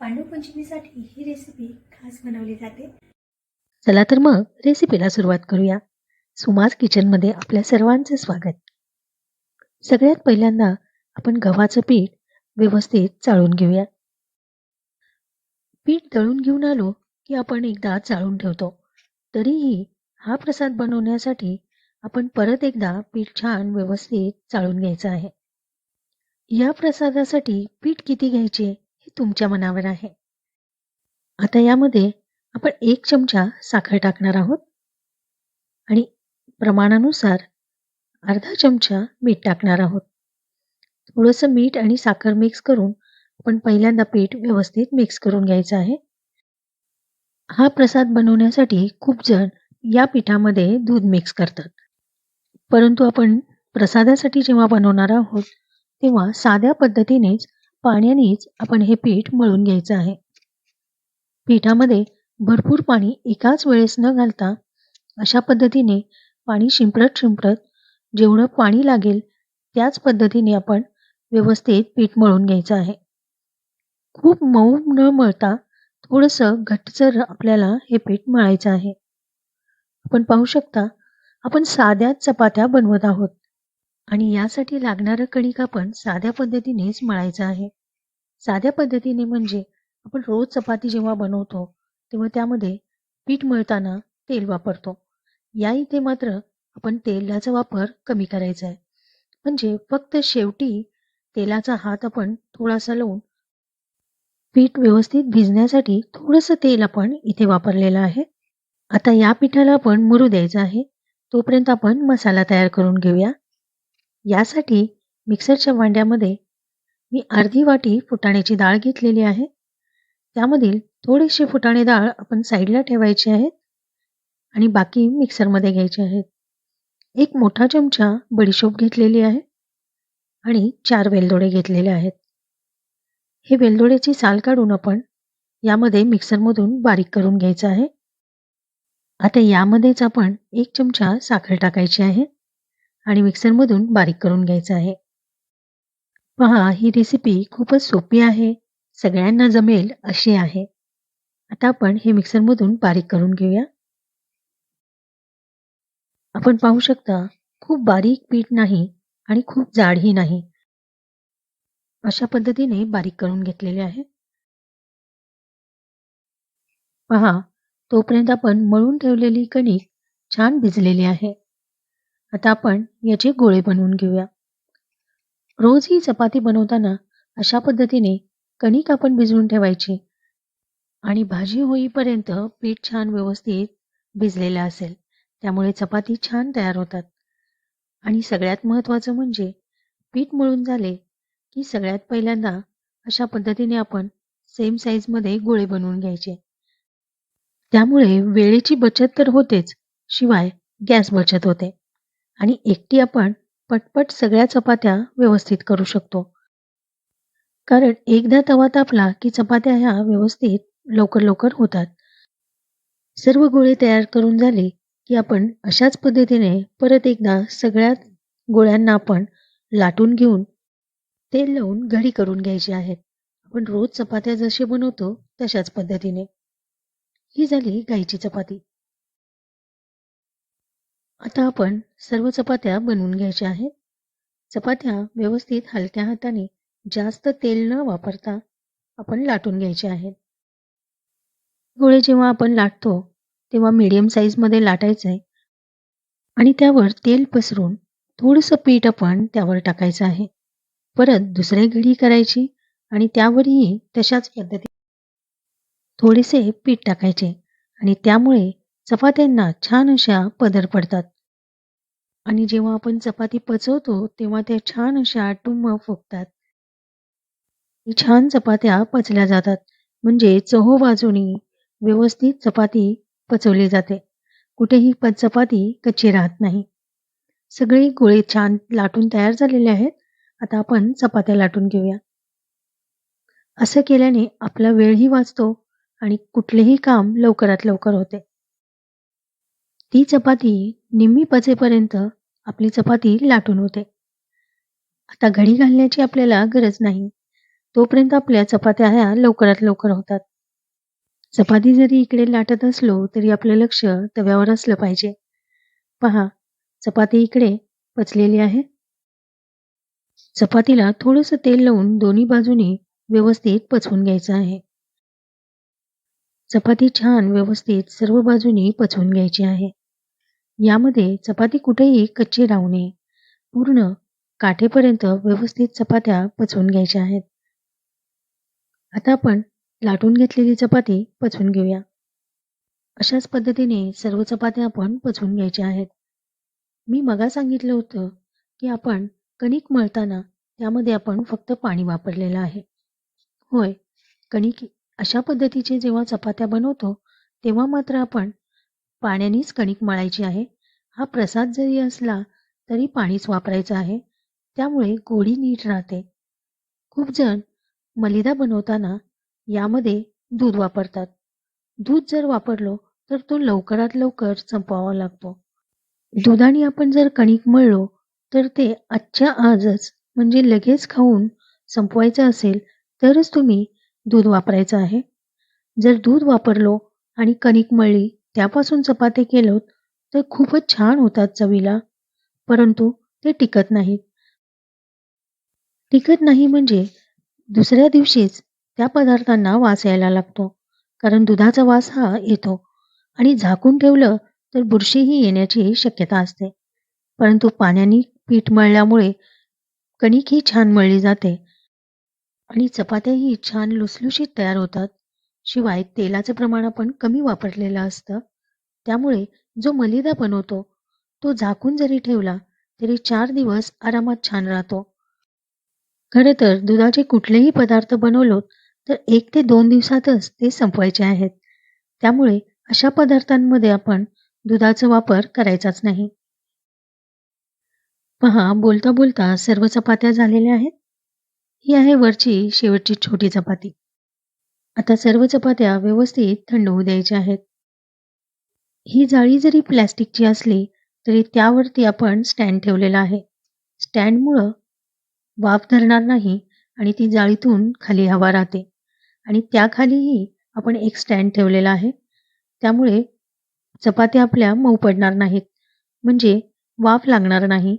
पांडवपंचमीसाठी ही recipe खास बनवली जाते. चला तर मग रेसिपीला सुरुवात करूया. सुमाज किचनमध्ये आपल्या सर्वांचे स्वागत. सगळ्यात पहिल्यांदा आपण गव्हाचं पीठ व्यवस्थित चाळून घेऊया. पीठ तळून घेऊन आलो की आपण एकदा चाळून ठेवतो. तरीही हा प्रसाद बनवण्यासाठी आपण परत एकदा पीठ छान व्यवस्थित चाळून घ्यायचं आहे. या प्रसादासाठी पीठ किती घ्यायचे? तुमच्या मनावर आहे. आता यामध्ये आपण एक चमचा साखर टाकणार आहोत. आणि प्रमाणानुसार अर्धा चमचा मीठ टाकणार आहोत. थोडंसं मीठ आणि साखर मिक्स करून आपण पहिल्यांदा पीठ व्यवस्थित मिक्स करून घ्यायचं आहे. हा प्रसाद बनवण्यासाठी खूप जण या पिठामध्ये दूध मिक्स करतात. परंतु आपण प्रसादासाठी जेव्हा बनवणार आहोत तेव्हा साध्या पद्धतीनेच पाण्यानेच आपण हे पीठ मळून घ्यायचं आहे. पिठामध्ये भरपूर पाणी एकाच वेळेस न घालता अशा पद्धतीने पाणी शिंपडत शिंपडत जेवढं पाणी लागेल त्याच पद्धतीने आपण व्यवस्थित पीठ मळून घ्यायचं आहे. खूप मऊ न मळता थोडंसं घट्टसर आपल्याला हे पीठ मळायचं आहे. आपण पाहू शकता आपण साध्या चपात्या बनवत आहोत आणि यासाठी लागणारं कणिक आपण साध्या पद्धतीनेच मळायचं आहे. साध्या पद्धतीने म्हणजे आपण रोज चपाती जेव्हा बनवतो तेव्हा त्यामध्ये पीठ मळताना तेल वापरतो. या इथे मात्र आपण तेलाचा वापर कमी करायचा आहे. म्हणजे फक्त शेवटी तेलाचा हात आपण थोडासा लावून पीठ व्यवस्थित भिजण्यासाठी थोडंसं तेल आपण इथे वापरलेलं आहे. आता या पिठाला आपण मुरू द्यायचं आहे. तोपर्यंत आपण मसाला तयार करून घेऊया. यासाठी मिक्सरच्या भांड्यामध्ये मी अर्धी वाटी फुटाण्याची डाळ घेतलेली आहे. त्यामधील थोडीशी फुटाणे डाळ आपण साईडला ठेवायची आहे आणि बाकी मिक्सरमध्ये घ्यायचे आहेत. एक मोठा चमचा बडीशोप घेतलेली आहे आणि चार वेलदोडे घेतलेले आहेत. हे वेलदोड्याची साल काढून आपण यामध्ये मिक्सरमधून बारीक करून घ्यायचं आहे. आता यामध्येच आपण एक चमचा साखर टाकायची आहे आणि मिक्सरमधून बारीक करून घ्यायचं आहे. पहा ही रेसिपी खूपच सोपी आहे. सगळ्यांना जमेल अशी आहे. आता आपण हे मिक्सरमधून बारीक करून घेऊया. आपण पाहू शकता खूप बारीक पीठ नाही आणि खूप जाडही नाही. अशा पद्धतीने बारीक करून घेतलेले आहे. पहा तोपर्यंत आपण मळून ठेवलेली कणिक छान भिजलेली आहे. आता आपण याचे गोळे बनवून घेऊया. रोज ही चपाती बनवताना अशा पद्धतीने कणिक आपण भिजवून ठेवायची आणि भाजी होईपर्यंत पीठ छान व्यवस्थित भिजलेलं असेल. त्यामुळे चपाती छान तयार होतात. आणि सगळ्यात महत्त्वाचं म्हणजे पीठ मळून झाले की सगळ्यात पहिल्यांदा अशा पद्धतीने आपण सेम साईजमध्ये गोळे बनवून घ्यायचे. त्यामुळे वेळेची बचत तर होतेच शिवाय गॅस बचत होते. आणि एकटी आपण पटपट सगळ्या चपात्या व्यवस्थित करू शकतो. कारण एकदा तवा तापला की चपात्या ह्या व्यवस्थित लवकर लवकर होतात. सर्व गोळे तयार करून झाले की आपण अशाच पद्धतीने परत एकदा सगळ्या गोळ्यांना आपण लाटून घेऊन तेल लावून घडी करून घ्यायची आहेत आपण रोज चपात्या जसे बनवतो तशाच पद्धतीने. ही झाली गाईची चपाती. आता आपण सर्व चपात्या बनवून घ्यायच्या आहेत. चपात्या व्यवस्थित हलक्या हाताने जास्त तेल न वापरता आपण लाटून घ्यायचे आहेत. गोळे जेव्हा आपण लाटतो तेव्हा मीडियम साईजमध्ये लाटायचं आहे आणि त्यावर तेल पसरून थोडंसं पीठ आपण त्यावर टाकायचं आहे. परत दुसरी घडी करायची आणि त्यावरही तशाच पद्धती थोडेसे पीठ टाकायचे आणि त्यामुळे चपात्यांना छान अशा पदर पडतात. आणि जेव्हा आपण चपाती पचवतो तेव्हा त्या छान अशा टुंब फुगतात. छान चपात्या पचल्या जातात. म्हणजे चहो बाजूनी व्यवस्थित चपाती पचवली जाते. कुठेही प चपाती कच्ची राहत नाही. सगळे गोळे छान लाटून तयार झालेले आहेत. आता आपण चपात्या लाटून घेऊया. असं केल्याने आपला वेळही वाचतो आणि कुठलेही काम लवकरात लवकर होते. ती चपाती निम्मी पचेपर्यंत आपली चपाती लाटून होते. आता घडी घालण्याची आपल्याला गरज नाही. तोपर्यंत आपल्या चपात्या ह्या लवकरात लवकर होतात. चपाती जरी इकडे लाटत असलो तरी आपलं लक्ष तव्यावर असलं पाहिजे. पहा चपाती इकडे पचलेली आहे. चपातीला थोडंसं तेल लावून दोन्ही बाजूनी व्यवस्थित पचवून घ्यायचं आहे. चपाती छान व्यवस्थित सर्व बाजूनी पचवून घ्यायची आहे. यामध्ये चपाती कुठेही कच्ची राहू नये. पूर्ण काठेपर्यंत व्यवस्थित चपात्या पचवून घ्यायच्या आहेत. आता आपण लाटून घेतलेली चपाती पचवून घेऊया. अशाच पद्धतीने सर्व चपात्या आपण पचवून घ्यायच्या आहेत. मी मगा सांगितलं होतं की आपण कणिक मळताना त्यामध्ये आपण फक्त पाणी वापरलेलं आहे. होय कणिक अशा पद्धतीचे जेव्हा चपात्या बनवतो तेव्हा मात्र आपण पाण्यानेच कणिक मळायची आहे. हा प्रसाद जरी असला तरी पाणीच वापरायचं आहे. त्यामुळे गोडी नीट राहते. खूप जण मलिदा बनवताना यामध्ये दूध वापरतात. दूध जर वापरलो तर तो लवकरात लवकर संपवावा लागतो. दुधाने आपण जर कणिक मळलो तर ते आजच्या आजच म्हणजे लगेच खाऊन संपवायचं असेल तरच तुम्ही दूध वापरायचं आहे. जर दूध वापरलो आणि कणिक मळली त्यापासून चपाते केलोत तर खूपच छान होतात चवीला. परंतु ते टिकत नाहीत. टिकत नाही म्हणजे दुसऱ्या दिवशीच त्या पदार्थांना वास यायला लागतो. कारण दुधाचा वास हा येतो. आणि झाकून ठेवलं तर बुरशीही येण्याची शक्यता असते. परंतु पाण्याने पीठ मळल्यामुळे कणिक ही छान मळली जाते. आणि चपात्याही छान लुसलुशीत तयार होतात. शिवाय तेलाचं प्रमाण आपण कमी वापरलेलं असतं. त्यामुळे जो मलिदा बनवतो तो झाकून जरी ठेवला तरी चार दिवस आरामात छान राहतो. खरं तर दुधाचे कुठलेही पदार्थ बनवलो तर एक ते दोन दिवसातच ते संपवायचे आहेत. त्यामुळे अशा पदार्थांमध्ये आपण दुधाचा वापर करायचाच नाही. पहा बोलता बोलता सर्व चपात्या झालेल्या आहेत. ही आहे वरची शेवटची छोटी चपाती. आता सर्व चपात्या व्यवस्थित थंड होऊ द्यायच्या आहेत. ही जाळी जरी प्लॅस्टिकची असली तरी त्यावरती आपण स्टँड ठेवलेला आहे. स्टँडमुळं वाफ धरणार नाही आणि ती जाळीतून खाली हवा राहते. आणि त्याखालीही आपण एक स्टँड ठेवलेला आहे. त्यामुळे चपात्या आपल्या मऊ पडणार नाहीत. म्हणजे वाफ लागणार नाही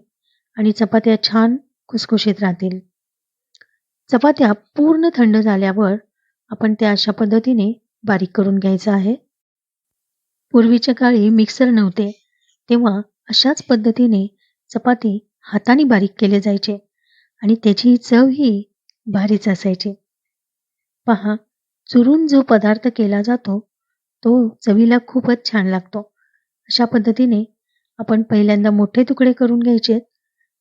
आणि चपात्या छान खुसखुशीत राहतील. चपात्या पूर्ण थंड झाल्यावर आपण त्या अशा पद्धतीने बारीक करून घ्यायचं आहे. पूर्वीच्या काळी मिक्सर नव्हते तेव्हा अशाच पद्धतीने चपाती हाताने बारीक केले जायचे आणि त्याची चव ही भारीच असायची. पहा चुरून जो पदार्थ केला जातो तो चवीला खूपच छान लागतो. अशा पद्धतीने आपण पहिल्यांदा मोठे तुकडे करून घ्यायचे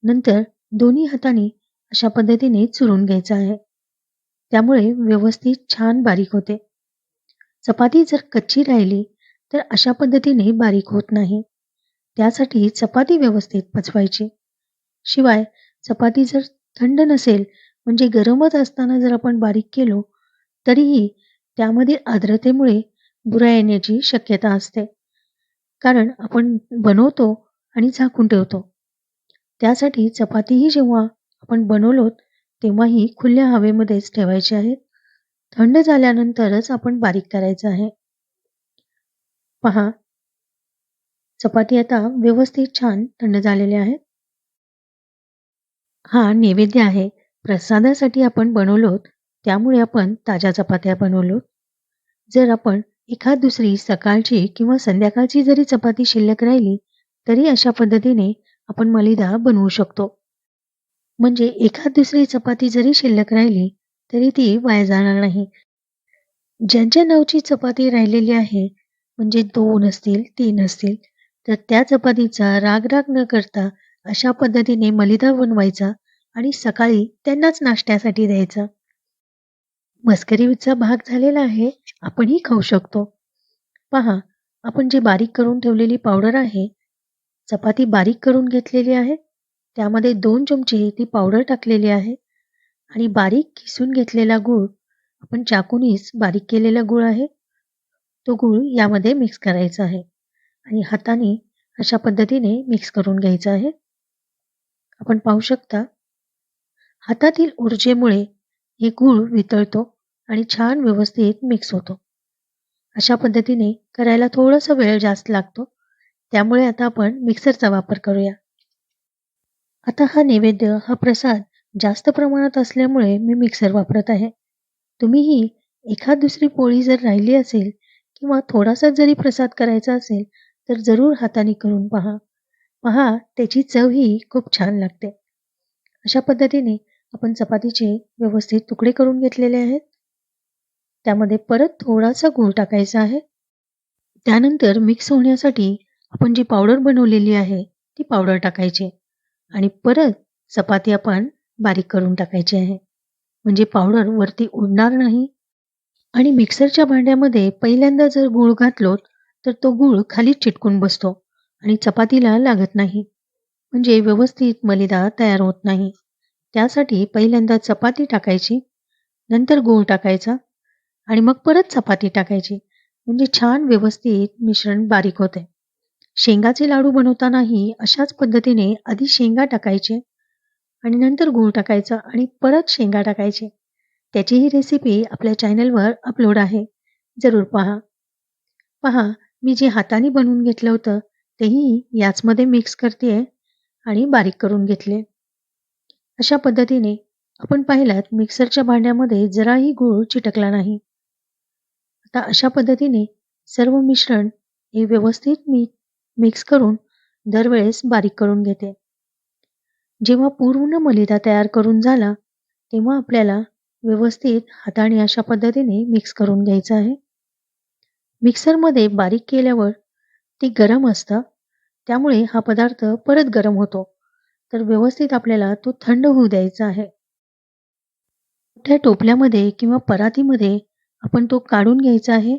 नंतर दोन्ही हाताने अशा पद्धतीने चुरून घ्यायचं आहे. त्यामुळे व्यवस्थित छान बारीक होते. चपाती जर कच्ची राहिली तर अशा पद्धतीने बारीक होत नाही. त्यासाठी चपाती व्यवस्थित पचवायची. शिवाय चपाती जर थंड नसेल म्हणजे गरमच असताना जर आपण बारीक केलो तरीही त्यामध्ये आर्द्रतेमुळे बुरा येण्याची शक्यता असते. कारण आपण बनवतो आणि झाकून ठेवतो. त्यासाठी चपातीही जेव्हा आपण बनवलोत तेव्हाही खुल्या हवेमध्येच ठेवायचे आहेत. थंड झाल्यानंतरच आपण बारीक करायचं आहे. पहा. चपाती आता व्यवस्थित छान थंड झालेले आहेत. हा नैवेद्य आहे. प्रसादासाठी आपण बनवलोत. त्यामुळे आपण ताज्या चपात्या बनवलोत. जर आपण एखाद दुसरी सकाळची किंवा संध्याकाळची जरी चपाती शिल्लक राहिली तरी अशा पद्धतीने आपण मलिदा बनवू शकतो. म्हणजे एखाद दुसरी चपाती जरी शिल्लक राहिली तरी ती वाया जाणार नाही. ज्यांच्या नावची चपाती राहिलेली आहे म्हणजे दोन असतील तीन असतील तर त्या चपातीचा राग राग न करता अशा पद्धतीने मलिदा बनवायचा आणि सकाळी त्यांनाच नाश्त्यासाठी द्यायचा. मस्करीचा भाग झालेला आहे आपणही खाऊ शकतो. पहा आपण जे बारीक करून ठेवलेली पावडर आहे चपाती बारीक करून घेतलेली आहे? त्यामध्ये दोन चमचे ती पावडर टाकलेली आहे आणि बारीक किसून घेतलेला गूळ आपण चाकूनीच बारीक केलेला गूळ आहे. तो गूळ यामध्ये मिक्स करायचा आहे आणि हाताने अशा पद्धतीने मिक्स करून घ्यायचा आहे. आपण पाहू शकता हातातील ऊर्जेमुळे हे गूळ वितळतो आणि छान व्यवस्थित मिक्स होतो. अशा पद्धतीने करायला थोडासा वेळ जास्त लागतो. त्यामुळे आता आपण मिक्सरचा वापर करूया. आता हा नैवेद्य हा प्रसाद जास्त प्रमाणात असल्यामुळे मी मिक्सर वापरत आहे. तुम्हीही एखाद दुसरी पोळी जर राहिली असेल किंवा थोडासा जरी प्रसाद करायचा असेल तर जरूर हाताने करून पहा. पहा त्याची चवही खूप छान लागते. अशा पद्धतीने आपण चपातीचे व्यवस्थित तुकडे करून घेतलेले आहेत. त्यामध्ये परत थोडासा गूळ टाकायचा आहे. त्यानंतर मिक्स होण्यासाठी आपण जी पावडर बनवलेली आहे ती पावडर टाकायची. आणि परत चपाती आपण बारीक करून टाकायची आहे. म्हणजे पावडर वरती उडणार नाही. आणि मिक्सरच्या भांड्यामध्ये पहिल्यांदा जर गूळ घातलो तर तो गूळ खाली चिटकून बसतो आणि चपातीला लागत नाही. म्हणजे व्यवस्थित मलिदा तयार होत नाही. त्यासाठी पहिल्यांदा चपाती टाकायची नंतर गूळ टाकायचा आणि मग परत चपाती टाकायची. म्हणजे छान व्यवस्थित मिश्रण बारीक होते. शेंगाचे लाडू बनवतानाही अशाच पद्धतीने आधी शेंगा टाकायचे आणि नंतर गूळ टाकायचा आणि परत शेंगा टाकायचे. त्याची ही रेसिपी आपल्या चॅनलवर अपलोड आहे. जरूर पहा. पहा मी जे हाताने बनवून घेतलं होतं तेही याचमध्ये मिक्स करते आणि बारीक करून घेतले. अशा पद्धतीने आपण पाहिलात मिक्सरच्या भांड्यामध्ये जराही गूळ चिटकला नाही. आता अशा पद्धतीने सर्व मिश्रण हे व्यवस्थित मी मिक्स करून दरवेळेस बारीक करून घेते. जेव्हा पूर्ण मलिदा तयार करून झाला तेव्हा आपल्याला व्यवस्थित हाताने अशा पद्धतीने मिक्स करून घ्यायचं आहे. मिक्सरमध्ये बारीक केल्यावर ते गरम असतं त्यामुळे हा पदार्थ परत गरम होतो तर व्यवस्थित आपल्याला तो थंड होऊ द्यायचा आहे. मोठ्या टोपल्यामध्ये किंवा परातीमध्ये आपण तो काढून घ्यायचा आहे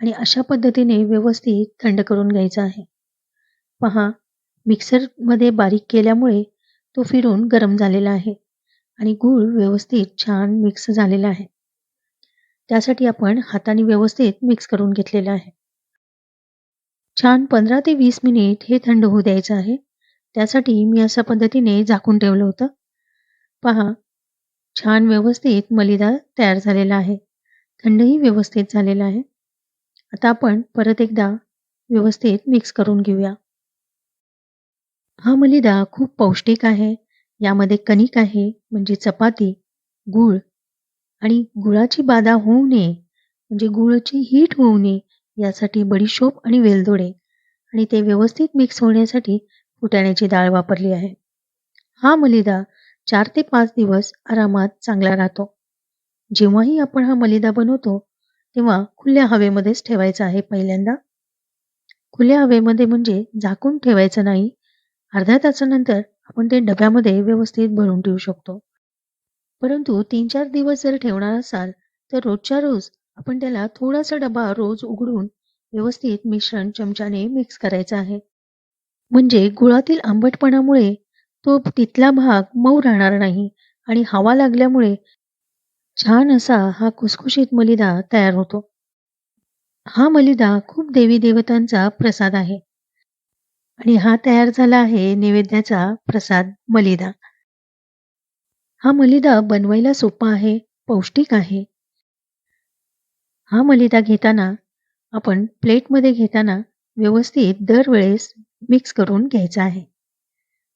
आणि अशा पद्धतीने व्यवस्थित थंड करून घ्यायचा आहे. पहा मिक्सरमध्ये बारीक केल्यामुळे तो फिरून गरम झालेला आहे आणि गूळ व्यवस्थित छान मिक्स झालेला आहे. त्यासाठी आपण हाताने व्यवस्थित मिक्स करून घेतलेलं आहे. छान पंधरा ते वीस मिनिट हे थंड होऊ द्यायचं आहे. त्यासाठी मी अशा पद्धतीने झाकून ठेवलं होतं. पहा छान व्यवस्थित मलिदा तयार झालेला आहे. थंडही व्यवस्थित झालेला आहे. आता आपण परत एकदा व्यवस्थित मिक्स करून घेऊया. हा मलिदा खूप पौष्टिक आहे. यामध्ये कणिक आहे म्हणजे चपाती गूळ आणि गुळाची बाधा होऊ नये म्हणजे गुळाची हीट होऊ नये यासाठी बडीशोप आणि वेलदोडे आणि ते व्यवस्थित मिक्स होण्यासाठी फुटाण्याची डाळ वापरली आहे. हा मलिदा चार ते पाच दिवस आरामात चांगला राहतो. जेव्हाही आपण हा मलिदा बनवतो तेव्हा खुल्या हवेमध्येच ठेवायचा आहे पहिल्यांदा. खुल्या हवेमध्ये म्हणजे झाकून ठेवायचं नाही अर्ध्या तासानंतर आपण ते डब्यामध्ये व्यवस्थित भरून ठेवू शकतो. परंतु तीन चार दिवस जर ठेवणार असाल तर रोजच्या रोज आपण त्याला थोडासा डबा रोज उघडून व्यवस्थित मिश्रण चमच्याने मिक्स करायचं आहे. म्हणजे गुळातील आंबटपणामुळे तो तिथला भाग मऊ राहणार नाही आणि हवा लागल्यामुळे छान असा हा खुसखुशीत मलिदा तयार होतो. हा मलिदा खूप देवी देवतांचा प्रसाद आहे. आणि हा तयार झाला आहे नैवेद्याचा प्रसाद मलिदा. हा मलिदा बनवायला सोपा आहे पौष्टिक आहे. हा मलिदा घेताना आपण प्लेटमध्ये घेताना व्यवस्थित दरवेळेस मिक्स करून घ्यायचा आहे.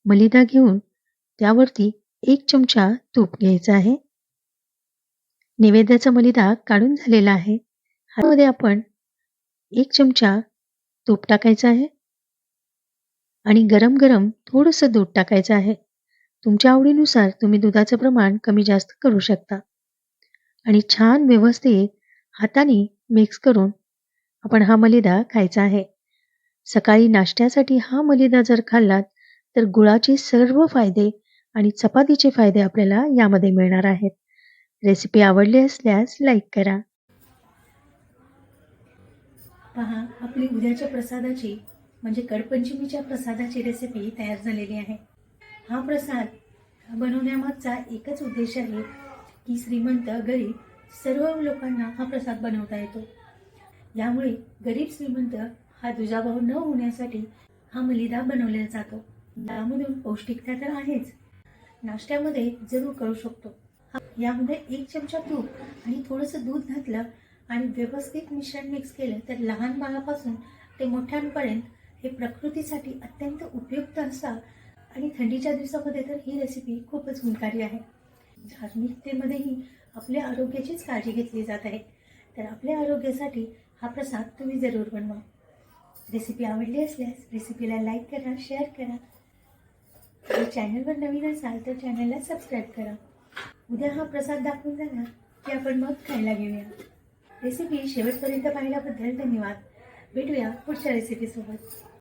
मलिदा घेऊन त्यावरती एक चमचा तूप घ्यायचा आहे. नैवेद्याचा मलिदा काढून झालेला आहे. ह्यामध्ये आपण एक चमचा तूप टाकायचा आहे. आणि गरम गरम थोडंसं दूध टाकायचं आहे. तुमच्या आवडीनुसार तुम्ही दुधाचं प्रमाण कमी जास्त करू शकता. आणि छान व्यवस्थित हाताने मिक्स करून आपण हा मलिदा खायचा आहे. सकाळी नाश्त्यासाठी हा मलिदा जर खाल्लात तर गुळाचे सर्व फायदे आणि चपातीचे फायदे आपल्याला यामध्ये मिळणार आहेत. रेसिपी आवडली असल्यास लाईक करा. पहा आपली उद्याच्या प्रसादाची म्हणजे कडपंचमीच्या प्रसादाची रेसिपी तयार झालेली आहे. हा प्रसाद बनवण्यामागचा एकच उद्देश आहे की श्रीमंत गरीब सर्व लोकांना हा प्रसाद बनवता येतो. यामुळे गरीब श्रीमंत हा दुजाभाव न होण्यासाठी हा मलिदा बनवला जातो. यामधून पौष्टिकता तर आहेच. नाश्त्यामध्ये जरूर करू शकतो. यामध्ये एक चमचा तूप आणि थोडंसं दूध घातलं आणि व्यवस्थित मिश्रण मिक्स केलं तर लहान बाळापासून ते मोठ्यांपर्यंत हे प्रकृतीसाठी अत्यंत उपयुक्त असा आणि थंडीच्या दिवसामध्ये तर ही रेसिपी खूपच गुणकारी आहे. धार्मिकतेमध्येही आपल्या आरोग्याचीच काळजी घेतली जात आहे. तर आपल्या आरोग्यासाठी हा प्रसाद तुम्ही जरूर बनवा. रेसिपी आवडली असल्यास रेसिपीला लाईक करा शेअर करा. आणि चॅनलवर नवीन असाल तर चॅनलला सबस्क्राईब करा. उद्या हा प्रसाद दाखवून झाला की आपण मग खायला घेऊया. रेसिपी शेवटपर्यंत पाहिल्याबद्दल धन्यवाद. भेटूया पुढच्या रेसिपीसोबत